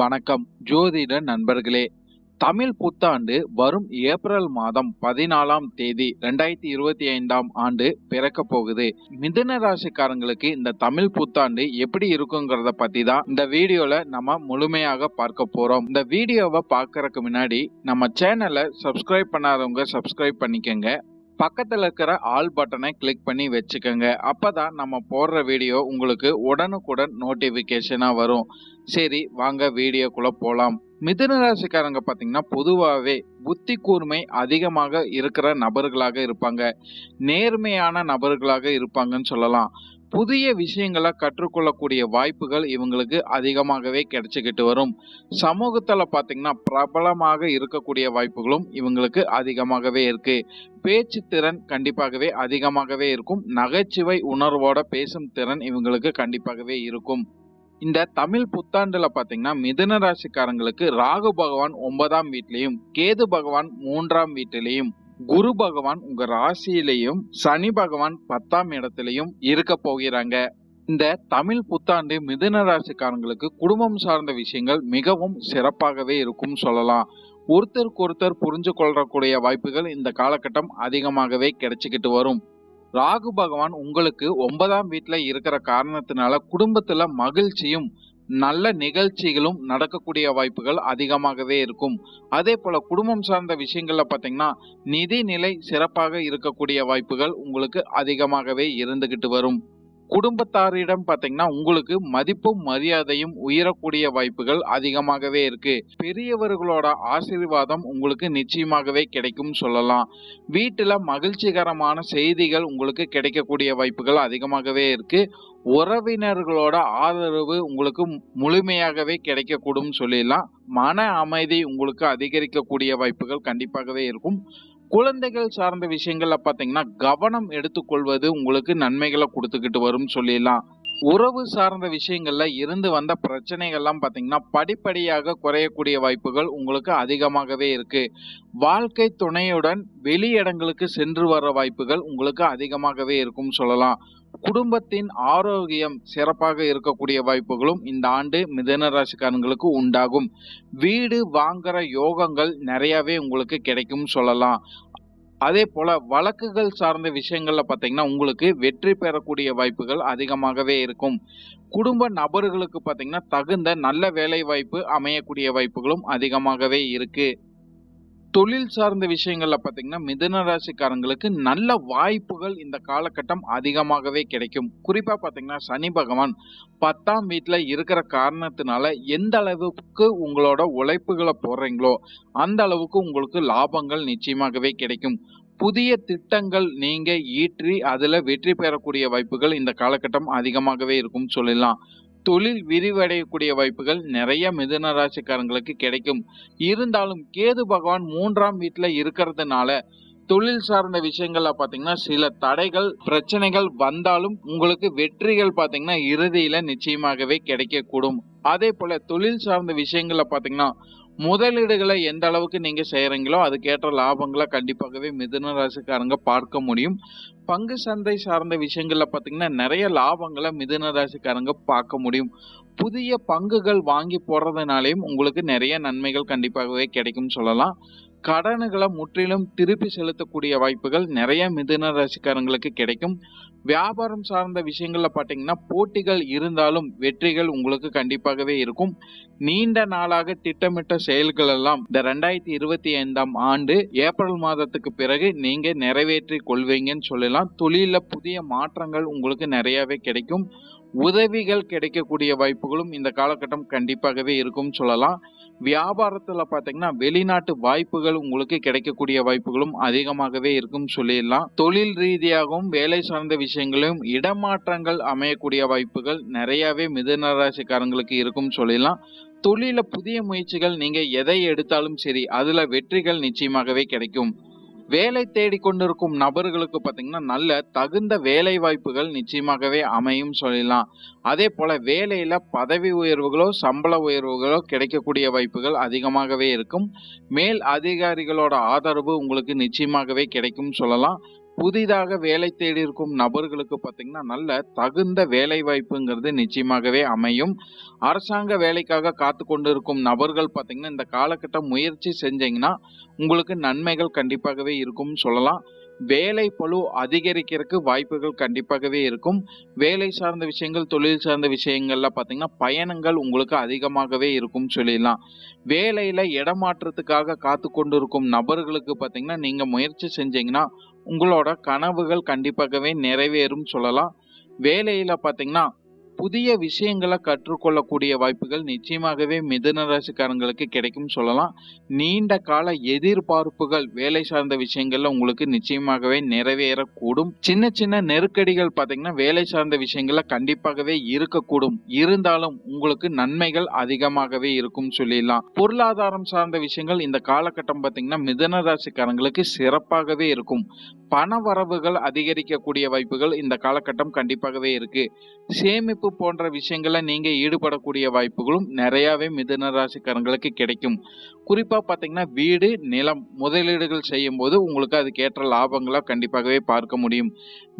வணக்கம். ஜோதிட நண்பர்களே தமிழ் புத்தாண்டு வரும் ஏப்ரல் மாதம் பதினாலாம் தேதி ரெண்டாயிரத்தி இருபத்தி ஐந்தாம் ஆண்டு பிறக்க போகுது. மிதுன ராசிக்காரங்களுக்கு இந்த தமிழ் புத்தாண்டு எப்படி இருக்குங்கிறத பத்தி தான் இந்த வீடியோல நம்ம முழுமையாக பார்க்க போறோம். இந்த வீடியோவை பார்க்கறதுக்கு முன்னாடி நம்ம சேனலை சப்ஸ்கிரைப் பண்ணாதவங்க சப்ஸ்கிரைப் பண்ணிக்கங்க. பக்கத்தில் இருக்கிற ஆல் பட்டனை கிளிக் பண்ணி வச்சுக்கோங்க. அப்பதான் நம்ம போடுற வீடியோ உங்களுக்கு உடனுக்குடன் நோட்டிஃபிகேஷனாக வரும். சரி வாங்க வீடியோக்குள்ளே போகலாம் மிதுன ராசிக்காரங்க பாத்தீங்கன்னா பொதுவாகவே புத்தி கூர்மை அதிகமாக இருக்கிற நபர்களாக இருப்பாங்க. நேர்மையான நபர்களாக இருப்பாங்கன்னு சொல்லலாம். புதிய விஷயங்களை கற்றுக்கொள்ளக்கூடிய வாய்ப்புகள் இவங்களுக்கு அதிகமாகவே கிடைச்சிக்கிட்டு வரும். சமூகத்தில் பார்த்திங்கன்னா பிரபலமாக இருக்கக்கூடிய வாய்ப்புகளும் இவங்களுக்கு அதிகமாகவே இருக்கு. பேச்சு திறன் கண்டிப்பாகவே அதிகமாகவே இருக்கும். நகைச்சுவை உணர்வோட பேசும் திறன் இவங்களுக்கு கண்டிப்பாகவே இருக்கும். இந்த தமிழ் புத்தாண்டுல பாத்தீங்கன்னா மிதுன ராசிக்காரங்களுக்கு ராகு பகவான் ஒன்பதாம் வீட்லயும் கேது பகவான் மூன்றாம் வீட்டிலையும் குரு பகவான் உங்க ராசியிலையும் சனி பகவான் பத்தாம் இடத்திலையும் இருக்க போகிறாங்க. இந்த தமிழ் புத்தாண்டு மிதுன ராசிக்காரங்களுக்கு குடும்பம் சார்ந்த விஷயங்கள் மிகவும் சிறப்பாகவே இருக்கும் சொல்லலாம். ஒருத்தருக்கு ஒருத்தர் புரிஞ்சு கொள்ளக்கூடிய வாய்ப்புகள் இந்த காலகட்டம் அதிகமாகவே கிடைச்சிக்கிட்டு வரும். ராகு பகவான் உங்களுக்கு ஒன்பதாம் வீட்டில் இருக்கிற காரணத்தினால குடும்பத்தில் மகிழ்ச்சியும் நல்ல நிகழ்ச்சிகளும் நடக்கக்கூடிய வாய்ப்புகள் அதிகமாகவே இருக்கும். அதே போல குடும்பம் சார்ந்த விஷயங்கள்ல பாத்தீங்கன்னா நிதி நிலை சிறப்பாக இருக்கக்கூடிய வாய்ப்புகள் உங்களுக்கு அதிகமாகவே இருந்துகிட்டு வரும். குடும்பத்தாரிடம் பார்த்தீங்கன்னா உங்களுக்கு மதிப்பும் மரியாதையும் உயரக்கூடிய வாய்ப்புகள் அதிகமாகவே இருக்கு. பெரியவர்களோட ஆசீர்வாதம் உங்களுக்கு நிச்சயமாகவே கிடைக்கும் சொல்லலாம். வீட்டுல மகிழ்ச்சிகரமான செய்திகள் உங்களுக்கு கிடைக்கக்கூடிய வாய்ப்புகள் அதிகமாகவே இருக்கு. உறவினர்களோட ஆதரவு உங்களுக்கு முழுமையாகவே கிடைக்கக்கூடும் சொல்லிடலாம். மன அமைதி உங்களுக்கு அதிகரிக்கக்கூடிய வாய்ப்புகள் கண்டிப்பாகவே இருக்கும். குழந்தைகள் சார்ந்த விஷயங்கள்ல பாத்தீங்கன்னா கவனம் எடுத்துக்கொள்வது உங்களுக்கு நன்மைகளை கொடுத்துக்கிட்டு வரும்னு சொல்லிடலாம். உறவு சார்ந்த விஷயங்கள்ல இருந்து வந்த பிரச்சனைகள்லாம் பாத்தீங்கன்னா படிப்படியாக குறையக்கூடிய வாய்ப்புகள் உங்களுக்கு அதிகமாகவே இருக்கு. வாழ்க்கை துணையுடன் வெளி இடங்களுக்கு சென்று வர வாய்ப்புகள் உங்களுக்கு அதிகமாகவே இருக்கும் சொல்லலாம். குடும்பத்தின் ஆரோக்கியம் சிறப்பாக இருக்கக்கூடிய வாய்ப்புகளும் இந்த ஆண்டு மிதன ராசிக்காரங்களுக்கு உண்டாகும். வீடு வாங்குற யோகங்கள் நிறையவே உங்களுக்கு கிடைக்கும் சொல்லலாம். அதே போல வழக்குகள் சார்ந்த விஷயங்கள்ல பாத்தீங்கன்னா உங்களுக்கு வெற்றி பெறக்கூடிய வாய்ப்புகள் அதிகமாகவே இருக்கும். குடும்ப நபர்களுக்கு பாத்தீங்கன்னா தகுந்த நல்ல வேலை வாய்ப்பு அமையக்கூடிய வாய்ப்புகளும் அதிகமாகவே இருக்கு. தொழில் சார்ந்த விஷயங்கள்ல பார்த்தீங்கன்னா மிதன ராசிக்காரங்களுக்கு நல்ல வாய்ப்புகள் இந்த காலகட்டம் அதிகமாகவே கிடைக்கும். குறிப்பா பார்த்தீங்கன்னா சனி பகவான் பத்தாம் வீட்டில் இருக்கிற காரணத்தினால எந்த அளவுக்கு உங்களோட உழைப்புகளை போடுறீங்களோ அந்த அளவுக்கு உங்களுக்கு லாபங்கள் நிச்சயமாகவே கிடைக்கும். புதிய திட்டங்கள் நீங்க ஈற்றி அதுல வெற்றி பெறக்கூடிய வாய்ப்புகள் இந்த காலகட்டம் அதிகமாகவே இருக்கும் சொல்லலாம் தொழில் விரிவடையக்கூடிய வாய்ப்புகள் நிறைய மிதுன ராசிக்காரங்களுக்கு கிடைக்கும். இருந்தாலும் கேது பகவான் மூன்றாம் வீட்டுல இருக்கிறதுனால தொழில் சார்ந்த விஷயங்கள்ல பாத்தீங்கன்னா சில தடைகள் பிரச்சனைகள் வந்தாலும் உங்களுக்கு வெற்றிகள் பாத்தீங்கன்னா இறுதியில நிச்சயமாகவே கிடைக்கக்கூடும். அதே போல தொழில் சார்ந்த விஷயங்கள்ல பாத்தீங்கன்னா முதலீடுகளை எந்த அளவுக்கு நீங்க செய்யறீங்களோ அதுக்கேற்ற லாபங்களை கண்டிப்பாகவே மிதுன ராசிக்காரங்க பார்க்க முடியும். பங்கு சந்தை சார்ந்த விஷயங்கள்ல பாத்தீங்கன்னா நிறைய லாபங்களை மிதுன ராசிக்காரங்க பார்க்க முடியும். புதிய பங்குகள் வாங்கி போடுறதுனாலையும் உங்களுக்கு நிறைய நன்மைகள் கண்டிப்பாகவே கிடைக்கும் சொல்லலாம். கடனுகளை முற்றிலும் திருப்பி செலுத்தக்கூடிய வாய்ப்புகள் நிறைய மிதுன ராசிக்காரங்களுக்கு கிடைக்கும். வியாபாரம் சார்ந்த விஷயங்கள்ல பார்த்தீங்கன்னா போட்டிகள் இருந்தாலும் வெற்றிகள் உங்களுக்கு கண்டிப்பாகவே இருக்கும். நீண்ட நாளாக திட்டமிட்ட செயல்கள் எல்லாம் இந்த ரெண்டாயிரத்தி இருபத்தி ஐந்தாம் ஆண்டு ஏப்ரல் மாதத்துக்கு பிறகு நீங்க நிறைவேற்றி கொள்வீங்கன்னு சொல்லலாம். தொழில புதிய மாற்றங்கள் உங்களுக்கு நிறையவே கிடைக்கும். உதவிகள் கிடைக்கக்கூடிய வாய்ப்புகளும் இந்த காலகட்டம் கண்டிப்பாகவே இருக்கும்னு சொல்லலாம். வியாபாரத்தில் பார்த்தீங்கன்னா வெளிநாட்டு வாய்ப்புகள் உங்களுக்கு கிடைக்கக்கூடிய வாய்ப்புகளும் அதிகமாகவே இருக்கும் சொல்லிடலாம். தொழில் ரீதியாகவும் வேலை சார்ந்த விஷயங்களையும் இடமாற்றங்கள் அமையக்கூடிய வாய்ப்புகள் நிறையாவே மிதுன ராசிக்காரங்களுக்கு இருக்கும் சொல்லிடலாம். தொழில புதிய முயற்சிகள் நீங்க எதை எடுத்தாலும் சரி அதுல வெற்றிகள் நிச்சயமாகவே கிடைக்கும். வேலை தேடிக்கொண்டிருக்கும் நபர்களுக்கு பார்த்தீங்கன்னா நல்ல தகுந்த வேலை வாய்ப்புகள் நிச்சயமாகவே அமையும் சொல்லலாம் அதே போல வேலையில பதவி உயர்வுகளோ சம்பள உயர்வுகளோ கிடைக்கக்கூடிய வாய்ப்புகள் அதிகமாகவே இருக்கும். மேல் அதிகாரிகளோட ஆதரவு உங்களுக்கு நிச்சயமாகவே கிடைக்கும் சொல்லலாம். புதிதாக வேலை தேடி இருக்கும் நபர்களுக்கு பார்த்தீங்கன்னா நல்ல தகுந்த வேலை வாய்ப்புங்கிறது நிச்சயமாகவே அமையும். அரசாங்க வேலைக்காக காத்து கொண்டிருக்கும் நபர்கள் பார்த்தீங்கன்னா இந்த காலகட்டம் முயற்சி செஞ்சீங்கன்னா உங்களுக்கு நன்மைகள் கண்டிப்பாகவே இருக்கும்னு சொல்லலாம். வேலை பழு அதிகரிக்கிறதுக்கு வாய்ப்புகள் கண்டிப்பாகவே இருக்கும். வேலை சார்ந்த விஷயங்கள் தொழில் சார்ந்த விஷயங்கள்ல பார்த்தீங்கன்னா பயணங்கள் உங்களுக்கு அதிகமாகவே இருக்கும்னு சொல்லிடலாம். வேலையில இடமாற்றத்துக்காக காத்து கொண்டிருக்கும் நபர்களுக்கு பார்த்தீங்கன்னா நீங்க முயற்சி செஞ்சீங்கன்னா உங்களோட கனவுகள் கண்டிப்பாகவே நிறைவேறும் சொல்லலாம். வேலையில பார்த்தீங்கன்னா புதிய விஷயங்களை கற்றுக்கொள்ளக்கூடிய வாய்ப்புகள் நிச்சயமாகவே மிதுன ராசிக்காரங்களுக்கு கிடைக்கும் சொல்லலாம். நீண்ட கால எதிர்பார்ப்புகள் வேலை சார்ந்த விஷயங்கள்ல உங்களுக்கு நிச்சயமாகவே நிறைவேறக்கூடும். சின்ன சின்ன நெருக்கடிகள் பார்த்தீங்கன்னா வேலை சார்ந்த விஷயங்கள்ல கண்டிப்பாகவே இருக்கக்கூடும். இருந்தாலும் உங்களுக்கு நன்மைகள் அதிகமாகவே இருக்கும் சொல்லிடலாம். பொருளாதாரம் சார்ந்த விஷயங்கள் இந்த காலகட்டம் பார்த்தீங்கன்னா மிதன ராசிக்காரங்களுக்கு சிறப்பாகவே இருக்கும். பண வரவுகள் அதிகரிக்கக்கூடிய வாய்ப்புகள் இந்த காலகட்டம் கண்டிப்பாகவே இருக்கு. சேமிப்பு போன்ற விஷயங்களை நீங்க ஈடுபடக்கூடிய வாய்ப்புகளும் நிறையாவே மிதுன ராசிக்காரங்களுக்கு கிடைக்கும். குறிப்பா பாத்தீங்கன்னா வீடு நிலம் முதலீடுகள் செய்யும் போது உங்களுக்கு அதுக்கேற்ற லாபங்களாக கண்டிப்பாகவே பார்க்க முடியும்.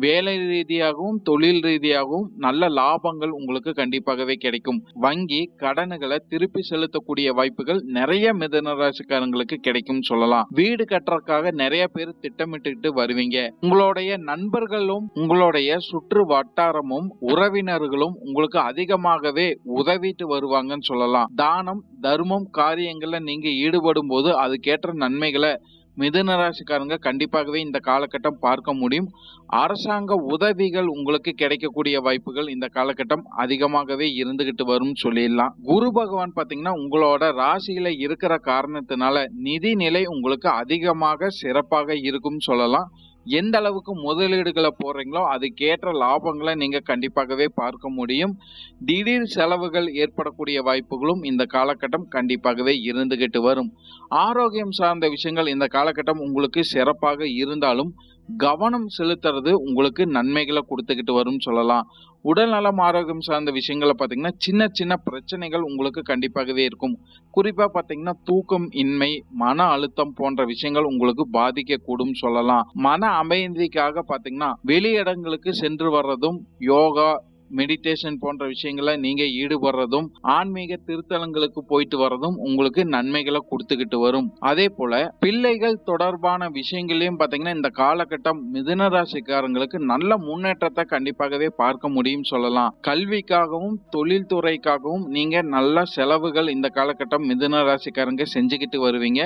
வேலை ரீதியாகவும் தொழில் ரீதியாகவும் நல்ல லாபங்கள் உங்களுக்கு கண்டிப்பாகவே கிடைக்கும். வங்கி கடனுகளை திருப்பி செலுத்தக்கூடிய வாய்ப்புகள் நிறைய மிதுன ராசிக்காரங்களுக்கு கிடைக்கும் சொல்லலாம். வீடு கட்டுறதுக்காக நிறைய பேர் திட்டமிட்டுக்கிட்டு வருவீங்க. உங்களுடைய நண்பர்களும் உங்களுடைய சுற்று வட்டாரமும் உறவினர்களும் உங்களுக்கு அதிகமாகவே உதவிட்டு வருவாங்கன்னு சொல்லலாம். தானம் தர்மம் காரியங்கள்ல நீங்க ஈடுபடும் போது அதுக்கேற்ற நன்மைகளை மிதுன ராசிக்காரங்க கண்டிப்பாகவே இந்த காலகட்டம் பார்க்க முடியும். அரசாங்க உதவிகள் உங்களுக்கு கிடைக்கக்கூடிய வாய்ப்புகள் இந்த காலகட்டம் அதிகமாகவே இருந்துகிட்டு வரும் சொல்லிடலாம். குரு பகவான் பார்த்தீங்கன்னா உங்களோட ராசியில இருக்கிற காரணத்தினால நிதிநிலை உங்களுக்கு அதிகமாக சிறப்பாக இருக்கும் சொல்லலாம். எந்த அளவுக்கு முதலீடுகளை போடுறீங்களோ அதுக்கேற்ற லாபங்களை நீங்க கண்டிப்பாகவே பார்க்க முடியும். திடீர் செலவுகள் ஏற்படக்கூடிய வாய்ப்புகளும் இந்த காலகட்டம் கண்டிப்பாகவே இருந்துகிட்டு வரும். ஆரோக்கியம் சார்ந்த விஷயங்கள் இந்த காலகட்டம் உங்களுக்கு சிறப்பாக இருந்தாலும் கவனம் செலுத்துறது உங்களுக்கு நன்மைகளை கொடுத்துக்கிட்டு வரும் சொல்லலாம். உடல் நலம் ஆரோக்கியம் சார்ந்த விஷயங்களை பார்த்தீங்கன்னா சின்ன சின்ன பிரச்சனைகள் உங்களுக்கு கண்டிப்பாகவே இருக்கும். குறிப்பாக பார்த்தீங்கன்னா தூக்கம் இன்மை மன அழுத்தம் போன்ற விஷயங்கள் உங்களுக்கு பாதிக்கக்கூடும் சொல்லலாம். மன அமைதிக்காக பார்த்தீங்கன்னா வெளியிடங்களுக்கு சென்று வர்றதும் யோகா மெடிடேஷன் போன்ற விஷயங்களை நீங்க ஈடுபடுறதும் ஆன்மீக திருத்தலங்களுக்கு போயிட்டு வர்றதும் உங்களுக்கு நன்மைகளை கொடுத்துக்கிட்டு வரும். அதே போல பிள்ளைகள் தொடர்பான விஷயங்களையும் பார்த்தீங்கன்னா இந்த காலகட்டம் மிதுன ராசிக்காரங்களுக்கு நல்ல முன்னேற்றத்தை கண்டிப்பாகவே பார்க்க முடியும் சொல்லலாம். கல்விக்காகவும் தொழில்துறைக்காகவும் நீங்க நல்ல செலவுகள் இந்த காலகட்டம் மிதுன ராசிக்காரங்க செஞ்சுக்கிட்டு வருவீங்க.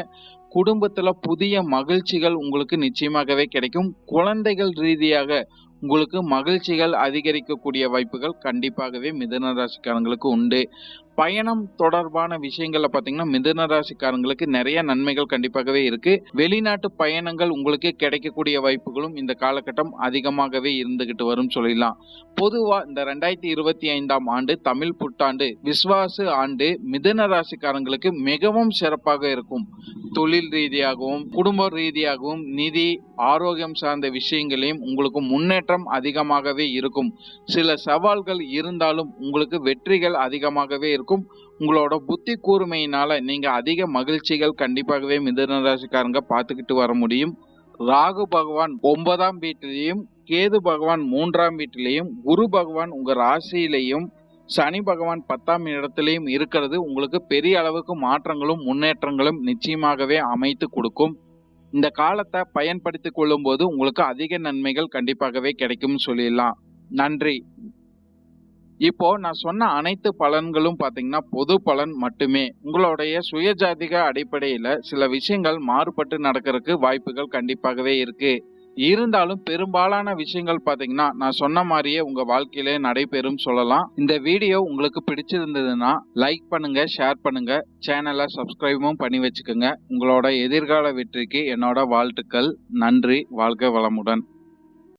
குடும்பத்தில் புதிய மகிழ்ச்சிகள் உங்களுக்கு நிச்சயமாகவே கிடைக்கும். குழந்தைகள் ரீதியாக உங்களுக்கு மகிழ்ச்சிகள் அதிகரிக்கக்கூடிய வாய்ப்புகள் கண்டிப்பாகவே மிதுன ராசிக்காரங்களுக்கு உண்டு. பயணம் தொடர்பான விஷயங்கள்ல பாத்தீங்கன்னா மிதுன ராசிக்காரங்களுக்கு நிறைய நன்மைகள் கண்டிப்பாகவே இருக்கு. வெளிநாட்டு பயணங்கள் உங்களுக்கு கிடைக்கக்கூடிய வாய்ப்புகளும் இந்த காலகட்டம் அதிகமாகவே இருந்துகிட்டு வரும் சொல்லிடலாம். பொதுவா இந்த ரெண்டாயிரத்தி இருபத்தி ஐந்தாம் ஆண்டு தமிழ் புத்தாண்டு விஸ்வாசு ஆண்டு மிதுன ராசிக்காரங்களுக்கு மிகவும் சிறப்பாக இருக்கும். தொழில் ரீதியாகவும் குடும்ப ரீதியாகவும் நிதி ஆரோக்கியம் சார்ந்த விஷயங்களையும் உங்களுக்கு முன்னேற்றம் அதிகமாகவே இருக்கும். சில சவால்கள் இருந்தாலும் உங்களுக்கு வெற்றிகள் அதிகமாகவே இருக்கும். உங்களோட புத்தி கூர்மையினால நீங்க அதிக மகிழ்ச்சிகள் கண்டிப்பாகவே மிதன ராசிக்காரங்க பார்த்துக்கிட்டு வர முடியும். ராகு பகவான் ஒன்பதாம் வீட்டிலையும் கேது பகவான் மூன்றாம் வீட்டிலையும் குரு பகவான் உங்க ராசியிலையும் சனி பகவான் பத்தாம் இடத்திலையும் இருக்கிறது உங்களுக்கு பெரிய அளவுக்கு மாற்றங்களும் முன்னேற்றங்களும் நிச்சயமாகவே அமைத்து கொடுக்கும். இந்த காலத்தை பயன்படுத்திக் கொள்ளும் போது உங்களுக்கு அதிக நன்மைகள் கண்டிப்பாகவே கிடைக்கும் சொல்லிடலாம். நன்றி. இப்போ நான் சொன்ன அனைத்து பலன்களும் பாத்தீங்கன்னா பொது பலன் மட்டுமே. உங்களுடைய சுயஜாதிக அடிப்படையில சில விஷயங்கள் மாறுபட்டு நடக்கிறதுக்கு வாய்ப்புகள் கண்டிப்பாகவே இருக்கு. இருந்தாலும் பெரும்பாலான விஷயங்கள் பாத்தீங்கன்னா நான் சொன்ன மாதிரியே உங்க வாழ்க்கையிலே நடைபெறும் சொல்லலாம். இந்த வீடியோ உங்களுக்கு பிடிச்சிருந்ததுன்னா லைக் பண்ணுங்க ஷேர் பண்ணுங்க. சேனலை சப்ஸ்கிரைபும் பண்ணி வச்சுக்கோங்க. உங்களோட எதிர்கால வெற்றிக்கு என்னோட வாழ்த்துக்கள். நன்றி வாழ்க வளமுடன்.